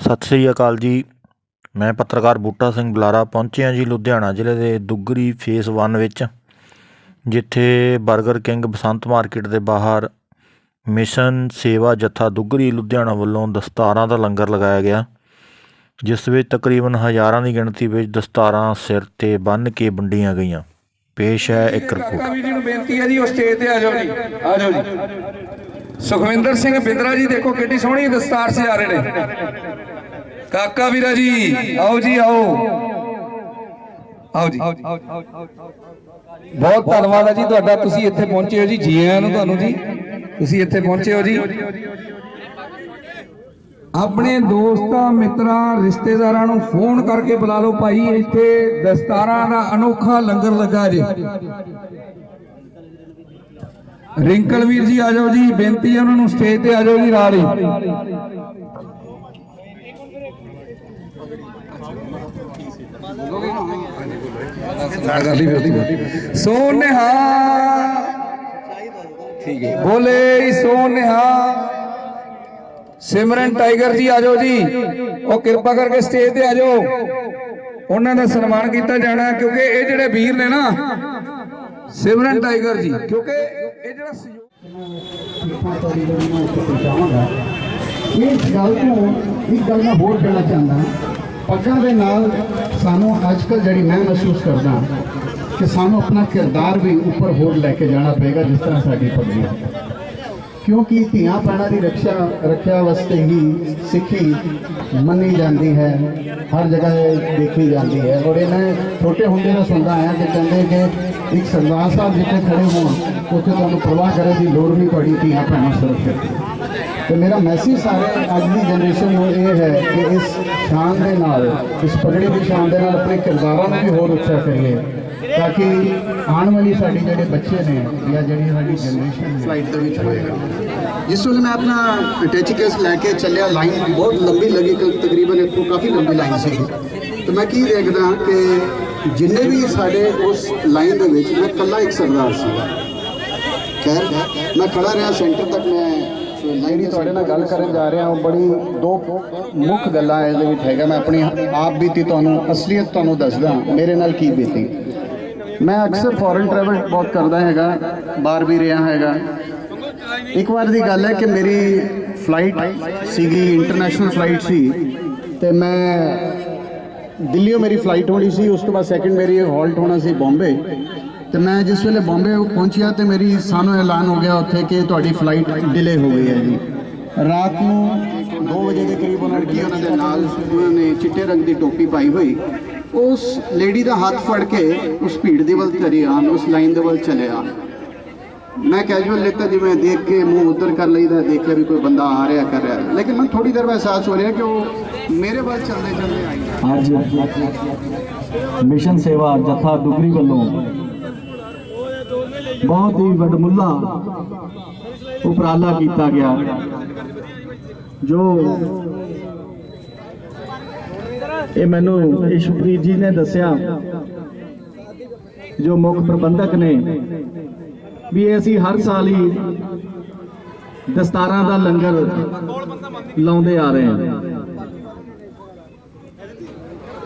ਸਤਿ ਸ੍ਰੀ ਅਕਾਲ ਜੀ। ਮੈਂ ਪੱਤਰਕਾਰ ਬੂਟਾ ਸਿੰਘ ਬੁਲਾਰਾ ਪਹੁੰਚਿਆ ਜੀ ਲੁਧਿਆਣਾ ਜ਼ਿਲ੍ਹੇ ਦੇ ਦੁੱਗਰੀ ਫੇਸ 1 ਵਿੱਚ ਜਿੱਥੇ 버ਗਰ ਕਿੰਗ ਬਸੰਤ ਮਾਰਕੀਟ ਦੇ ਬਾਹਰ ਮਿਸ਼ਨ ਸੇਵਾ ਜੱਥਾ ਦੁੱਗਰੀ ਲੁਧਿਆਣਾ ਵੱਲੋਂ ਦਸਤਾਰਾਂ ਦਾ ਲੰਗਰ ਲਗਾਇਆ ਗਿਆ ਜਿਸ ਵਿੱਚ ਤਕਰੀਬਨ ਹਜ਼ਾਰਾਂ ਦੀ ਗਿਣਤੀ ਵਿੱਚ ਦਸਤਾਰਾਂ ਸਿਰ ਤੇ ਬੰਨ੍ਹ ਕੇ ਵੰਡੀਆਂ ਗਈਆਂ। ਪੇਸ਼ ਹੈ ਇੱਕ ਰਿਪੋਰਟ। ਕਾਕਾ ਵੀਰ ਜੀ ਨੂੰ ਬੇਨਤੀ ਹੈ ਜੀ ਉਹ ਸਟੇਜ ਤੇ ਆ ਜਾਓ ਜੀ। ਆ ਜਾਓ ਜੀ। ਸੁਖਵਿੰਦਰ ਸਿੰਘ ਬਿੰਦਰਾ ਜੀ ਦੇਖੋ ਕਿੱਡੀ ਸੋਹਣੀ ਦਸਤਾਰ ਸਜਾ ਰਹੇ ਨੇ। ਕਾਕਾ ਵੀਰਾ ਜੀ ਆਓ ਜੀ ਆਓ। ਆਓ ਜੀ। ਬਹੁਤ ਧੰਨਵਾਦ ਹੈ ਜੀ ਤੁਹਾਡਾ। ਤੁਸੀਂ ਇੱਥੇ ਪਹੁੰਚੇ ਹੋ ਜੀ ਜੀ ਆਇਆਂ ਨੂੰ ਤੁਹਾਨੂੰ ਜੀ। ਤੁਸੀਂ ਇੱਥੇ ਪਹੁੰਚੇ ਹੋ ਜੀ। ਆਪਣੇ ਦੋਸਤਾਂ ਮਿੱਤਰਾਂ ਰਿਸ਼ਤੇਦਾਰਾਂ ਨੂੰ ਫੋਨ ਕਰਕੇ ਬੁਲਾ ਲਓ ਭਾਈ। ਇੱਥੇ ਦਸਤਾਰਾਂ ਦਾ ਅਨੋਖਾ ਲੰਗਰ ਲੱਗਾ ਜੀ। ਰਿੰਕਲ ਵੀਰ ਜੀ ਆ ਜਾਓ ਜੀ ਬੇਨਤੀ ਹੈ ਉਹਨਾਂ ਨੂੰ ਸਟੇਜ ਤੇ ਆ ਜਾਓ ਜੀ ਨਾਲ ਹੀ। ਸੋਨਿਹਾ। ਠੀਕ ਹੈ। ਬੋਲੇ ਸੋਨਿਹਾ। ਸਿਮਰਨ ਟਾਈਗਰ ਜੀ, ਆ ਜੀ। ਉਹ ਕਿਰਪਾ ਕਰਕੇ ਸਟੇਜ ਤੇ ਆ ਉਹਨਾਂ ਦਾ ਸਨਮਾਨ ਕੀਤਾ ਜਾਣਾ ਕਿਉਂਕਿ ਇਹ ਜਿਹੜੇ ਵੀਰ ਨੇ ਨਾ, ਸਿਮਰਨ ਟਾਈਗਰ ਜੀ, ਕਿਉਂਕਿ ਇਹ ਜਿਹੜਾ ਸਹਿਯੋਗ ਗੱਲ ਤੋਂ ਇੱਕ ਗੱਲ ਮੈਂ ਹੋਰ ਕਹਿਣਾ ਚਾਹੁੰਦਾ। ਪੱਗਾਂ ਦੇ ਨਾਲ ਸਾਨੂੰ ਅੱਜ ਕੱਲ੍ਹ ਜਿਹੜੀ ਮੈਂ ਮਹਿਸੂਸ ਕਰਦਾ ਕਿ ਸਾਨੂੰ ਆਪਣਾ ਕਿਰਦਾਰ ਵੀ ਉੱਪਰ ਹੋਰ ਲੈ ਕੇ ਜਾਣਾ ਪਏਗਾ ਜਿਸ ਤਰ੍ਹਾਂ ਸਾਡੀ ਪੱਗੀ। ਕਿਉਂਕਿ ਧੀਆਂ ਭੈਣਾਂ ਦੀ ਰੱਖਿਆ ਰੱਖਿਆ ਵਾਸਤੇ ਹੀ ਸਿੱਖੀ ਮੰਨੀ ਜਾਂਦੀ ਹੈ, ਹਰ ਜਗ੍ਹਾ ਇਹ ਦੇਖੀ ਜਾਂਦੀ ਹੈ। ਔਰ ਇਹ ਮੈਂ ਛੋਟੇ ਹੁੰਦੇ ਦਾ ਸੁਣਦਾ ਆਇਆ ਕਿ ਕਹਿੰਦੇ ਕਿ ਇੱਕ ਸਰਦਾਰ ਸਾਹਿਬ ਜਿੱਥੇ ਖੜੇ ਹੋਣ, ਉੱਥੇ ਤੁਹਾਨੂੰ ਪਰਵਾਹ ਕਰਨ ਦੀ ਲੋੜ ਨਹੀਂ ਤੁਹਾਡੀ ਧੀਆਂ ਭੈਣਾਂ ਸੁਰੱਖਿਅਤ ਤੇ ਮੇਰਾ ਮੈਸੇਜ ਸਾਰੇ ਅੱਜ ਦੀ ਜਨਰੇਸ਼ਨ ਨੂੰ ਇਹ ਹੈ ਕਿ ਇਸ ਸ਼ਾਨ ਦੇ ਨਾਲ, ਇਸ ਪਗੜੀ ਦੀ ਸ਼ਾਨ ਦੇ ਨਾਲ ਆਪਣੇ ਕਿਰਦਾਰਾਂ ਨੂੰ ਵੀ ਹੋਰ ਉੱਚਾ ਕਰੀਏ। ਤਾਂ ਕਿ ਆਉਣ ਵਾਲੀ ਸਾਡੀ ਜਿਹੜੇ ਬੱਚੇ ਨੇ ਜਾਂ ਜਿਹੜੀ ਸਾਡੀ ਜਨਰੇਸ਼ਨ ਫਲਾਈਟ ਦੇ ਵਿੱਚ ਹੋਏਗਾ। ਜਿਸ ਵੇਲੇ ਮੈਂ ਆਪਣਾ ਅਟੈਚ ਕੇਸ ਲੈ ਕੇ ਚੱਲਿਆ ਲਾਈਨ ਬਹੁਤ ਲੰਬੀ ਲੱਗੀ ਕ- ਤਕਰੀਬਨ ਇੱਥੋਂ ਕਾਫੀ ਲੰਬੀ ਲਾਈਨ ਸੀ ਤੇ ਮੈਂ ਕੀ ਦੇਖਦਾ ਕਿ ਜਿੰਨੇ ਵੀ ਸਾਡੇ ਉਸ ਲਾਈਨ ਦੇ ਵਿੱਚ ਮੈਂ ਇਕੱਲਾ ਇੱਕ ਸਰਦਾਰ ਸੀ ਖੈਰ ਮੈਂ ਖੜਾ ਰਿਹਾ ਸੈਂਟਰ ਤੱਕ ਮੈਂ ਜਿਹੜੀ ਤੁਹਾਡੇ ਨਾਲ ਗੱਲ ਕਰਨ ਜਾ ਰਿਹਾ ਉਹ ਬੜੀ ਦੋ ਮੁੱਖ ਗੱਲਾਂ ਇਹਦੇ ਵਿੱਚ ਹੈਗਾ ਮੈਂ ਆਪਣੀ ਆਪ ਬੀਤੀ ਤੁਹਾਨੂੰ ਅਸਲੀਅਤ ਤੁਹਾਨੂੰ ਦੱਸਦਾ ਮੇਰੇ ਨਾਲ ਕੀ ਬੀਤੀ। ਮੈਂ ਅਕਸਰ ਫੋਰਨ ਟਰੈਵਲ ਬਹੁਤ ਕਰਦਾ ਹੈਗਾ, ਬਾਹਰ ਵੀ ਰਿਹਾ ਹੈਗਾ। ਇੱਕ ਵਾਰ ਦੀ ਗੱਲ ਹੈ ਕਿ ਮੇਰੀ ਫਲਾਈਟ ਸੀਗੀ ਇੰਟਰਨੈਸ਼ਨਲ ਫਲਾਈਟ ਸੀ, ਤੇ ਮੈਂ ਦਿੱਲੀੋਂ ਮੇਰੀ ਫਲਾਈਟ ਹੋਣੀ ਸੀ, ਉਸ ਤੋਂ ਬਾਅਦ ਸੈਕਿੰਡ ਮੇਰੀ ਹਾਲਟ ਹੋਣਾ ਸੀ ਬੰਬੇ ਤੇ ਮੈਂ ਜਿਸ ਵੇਲੇ ਬੰਬੇ ਪਹੁੰਚਿਆ ਤੇ ਮੇਰੀ ਸਾਨੂੰ ਐਲਾਨ ਹੋ ਗਿਆ ਉੱਥੇ ਕਿ ਤੁਹਾਡੀ ਫਲਾਈਟ ਡਿਲੇ ਹੋ ਗਈ ਹੈ ਜੀ ਰਾਤ ਨੂੰ 2 ਵਜੇ ਦੇ ਕਰੀਬ ਉਹਨਾਂ ਲੜਕੀ ਉਹਨਾਂ ਦੇ ਨਾਲ ਉਹਨਾਂ ਨੇ ਚਿੱਟੇ ਰੰਗ ਦੀ ਟੋਪੀ ਪਾਈ ਹੋਈ। ਉਸ ਲੇਡੀ ਦਾ ਹੱਥ ਫੜ ਕੇ ਉਸ ਭੀੜ ਦੇ ਵੱਲ ਚਲੇ ਆਨ ਉਸ ਲਾਈਨ ਦੇ ਵੱਲ ਚਲੇ ਆਨ ਮੈਂ ਕੈਜੂਅਲ ਲਿੱਤਾ ਜਿਵੇਂ ਦੇਖ ਕੇ ਮੂੰਹ ਉੱਧਰ ਕਰ ਲਈਦਾ ਦੇਖਿਆ ਵੀ ਕੋਈ ਬੰਦਾ ਆ ਰਿਹਾ, ਕਰ ਰਿਹਾ। ਲੇਕਿਨ ਮੈਨੂੰ ਥੋੜੀ ਦੇਰ ਬਾਅਦ ਅਹਿਸਾਸ ਹੋ ਰਿਹਾ ਕਿ ਉਹ ਮੇਰੇ ਵੱਲ ਚੱਲਦੇ ਚੱਲਦੇ ਆਈ ਅੱਜ ਮਿਸ਼ਨ ਸੇਵਾ ਜਥਾ ਦੁਗਰੀ ਵੱਲੋਂ ਬਹੁਤ ਹੀ ਵੱਡਮੁੱਲਾ ਉਪਰਾਲਾ ਕੀਤਾ ਗਿਆ, ਜੋ ਇਹ ਮੈਨੂੰ ਇਸ਼ਪ੍ਰੀਤ ਜੀ ਨੇ ਦੱਸਿਆ ਜੋ ਮੁੱਖ ਪ੍ਰਬੰਧਕ ਨੇ ਵੀ ਅਸੀਂ ਹਰ ਸਾਲ ਹੀ ਦਸਤਾਰਾਂ ਦਾ ਲੰਗਰ ਲਾਉਂਦੇ ਆ ਰਹੇ ਹਾਂ।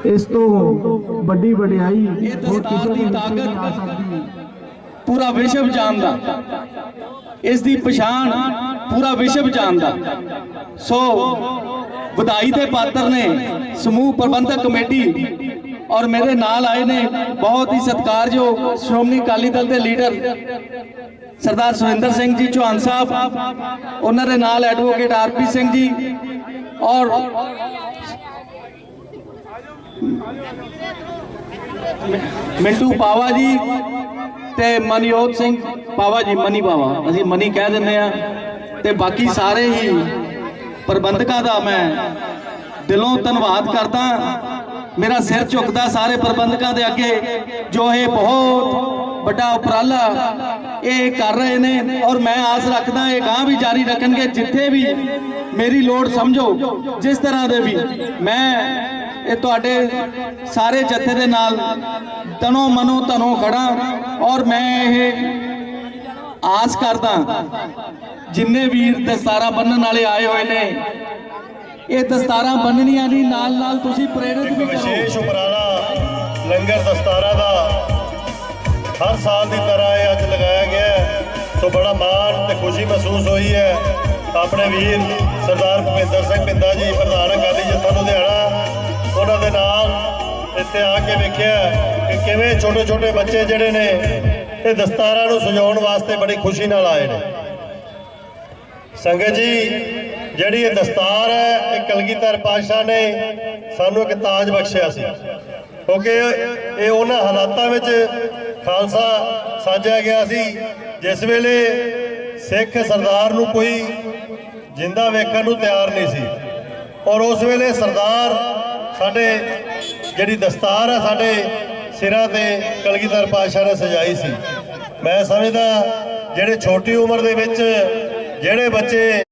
ਇਸ ਤੋਂ ਵੱਡੀ ਵਡਿਆਈ ਹੋਰ ਕਿਸੇ ਦੀ ਤਾਕਤ ਪੂਰਾ ਵਿਸ਼ਵ ਜਾਣਦਾ। ਇਸ ਦੀ ਪਛਾਣ ਪੂਰਾ ਵਿਸ਼ਵ ਜਾਣਦਾ। ਸੋ ਵਧਾਈ ਦੇ ਪਾਤਰ ਨੇ, ਸਮੂਹ ਪ੍ਰਬੰਧਕ ਕਮੇਟੀ ਔਰ ਮੇਰੇ ਨਾਲ ਆਏ ਨੇ ਬਹੁਤ ਹੀ ਸਤਿਕਾਰਯੋਗ ਸ਼੍ਰੋਮਣੀ ਅਕਾਲੀ ਦਲ ਦੇ ਲੀਡਰ ਸਰਦਾਰ ਸੁਰਿੰਦਰ ਸਿੰਘ ਜੀ ਚੌਹਾਨ ਸਾਹਿਬ, ਉਹਨਾਂ ਦੇ ਨਾਲ ਐਡਵੋਕੇਟ ਆਰਪੀ ਸਿੰਘ ਜੀ ਔਰ ਮਿੰਟੂ ਪਾਵਾ ਜੀ ਤੇ ਮਨਯੋਤ ਸਿੰਘ ਪਾਵਾ ਜੀ, ਮਨੀ ਪਾਵਾ, ਅਸੀਂ ਮਨੀ ਕਹਿ ਦਿੰਦੇ ਆ ਤੇ ਬਾਕੀ ਸਾਰੇ ਹੀ ਪ੍ਰਬੰਧਕਾਂ ਦਾ ਮੈਂ ਦਿਲੋਂ ਧੰਨਵਾਦ ਕਰਦਾ। ਮੇਰਾ ਸਿਰ ਝੁਕਦਾ ਸਾਰੇ ਪ੍ਰਬੰਧਕਾਂ ਦੇ ਅੱਗੇ, ਜੋ ਇਹ ਬਹੁਤ ਵੱਡਾ ਉਪਰਾਲਾ ਇਹ ਕਰ ਰਹੇ ਨੇ ਔਰ ਮੈਂ ਆਸ ਰੱਖਦਾ ਇਹ ਗਾਂ ਵੀ ਜਾਰੀ ਰੱਖਣਗੇ, ਜਿੱਥੇ ਵੀ ਮੇਰੀ ਲੋੜ ਸਮਝੋ, ਜਿਸ ਤਰ੍ਹਾਂ ਦੇ ਵੀ ਮੈਂ ਇਹ ਤੁਹਾਡੇ ਸਾਰੇ ਜੱਥੇ ਦੇ ਨਾਲ ਤਨੋ ਮਨੋ ਤਨੋ ਖੜਾ ਔਰ ਮੈਂ ਇਹ ਆਸ ਕਰਦਾ ਜਿੰਨੇ ਵੀਰ ਦਸਤਾਰਾ ਬੰਨਣ ਵਾਲੇ ਆਏ ਹੋਏ ਨੇ ਇਹ ਦਸਤਾਰਾਂ ਬੰਨਣੀਆਂ ਨਹੀਂ ਨਾਲ ਨਾਲ ਤੁਸੀਂ ਪ੍ਰੇਰਿਤ ਵੀ ਕਰੋ। ਵਿਸ਼ੇਸ਼ ਉਪਰਾਲਾ ਲੰਗਰ ਦਸਤਾਰਾ ਦਾ ਹਰ ਸਾਲ ਦੀ ਤਰ੍ਹਾਂ ਇਹ ਅੱਜ ਲਗਾਇਆ ਗਿਆ ਹੈ। ਸੋ ਬੜਾ ਮਾਣ ਤੇ ਖੁਸ਼ੀ ਮਹਿਸੂਸ ਹੋਈ ਹੈ। ਆਪਣੇ ਵੀਰ ਸਰਦਾਰ ਭੁਪਿੰਦਰ ਸਿੰਘ ਪਿੰਦਾ ਜੀ ਪ੍ਰਧਾਨ ਅਕਾਲੀ ਜਥਾ ਲੁਧਿਆਣਾ ਉਹਨਾਂ ਦੇ ਨਾਲ ਇੱਥੇ ਆ ਕੇ ਵੇਖਿਆ ਕਿ ਕਿਵੇਂ ਛੋਟੇ ਛੋਟੇ ਬੱਚੇ ਜਿਹੜੇ ਨੇ ਇਹ ਦਸਤਾਰਾਂ ਨੂੰ ਸਜਾਉਣ ਵਾਸਤੇ ਬੜੀ ਖੁਸ਼ੀ ਨਾਲ ਆਏ ਨੇ। ਸੰਗਤ ਜੀ, ਜਿਹੜੀ ਇਹ ਦਸਤਾਰ ਹੈ, ਇਹ ਕਲਗੀਧਰ ਪਾਤਸ਼ਾਹ ਨੇ ਸਾਨੂੰ ਇੱਕ ਤਾਜ ਬਖਸ਼ਿਆ ਸੀ। ਕਿਉਂਕਿ ਇਹ ਉਹਨਾਂ ਹਾਲਾਤਾਂ ਵਿੱਚ ਖਾਲਸਾ ਸਾਜਿਆ ਗਿਆ ਸੀ, ਜਿਸ ਵੇਲੇ ਸਿੱਖ ਸਰਦਾਰ ਨੂੰ ਕੋਈ ਜਿੰਦਾ ਵੇਖਣ ਨੂੰ ਤਿਆਰ ਨਹੀਂ ਸੀ। ਔਰ ਉਸ ਵੇਲੇ ਸਰਦਾਰ ਸਾਡੇ, ਜਿਹੜੀ ਦਸਤਾਰ ਹੈ, ਸਾਡੇ ਸਿਰਾਂ ਤੇ ਕਲਗੀਧਰ ਪਾਤਸ਼ਾਹ ਨੇ ਸਜਾਈ ਸੀ। ਮੈਂ ਸਮਝਦਾ, ਜਿਹੜੇ ਛੋਟੀ ਉਮਰ ਦੇ ਵਿੱਚ ਜਿਹੜੇ ਬੱਚੇ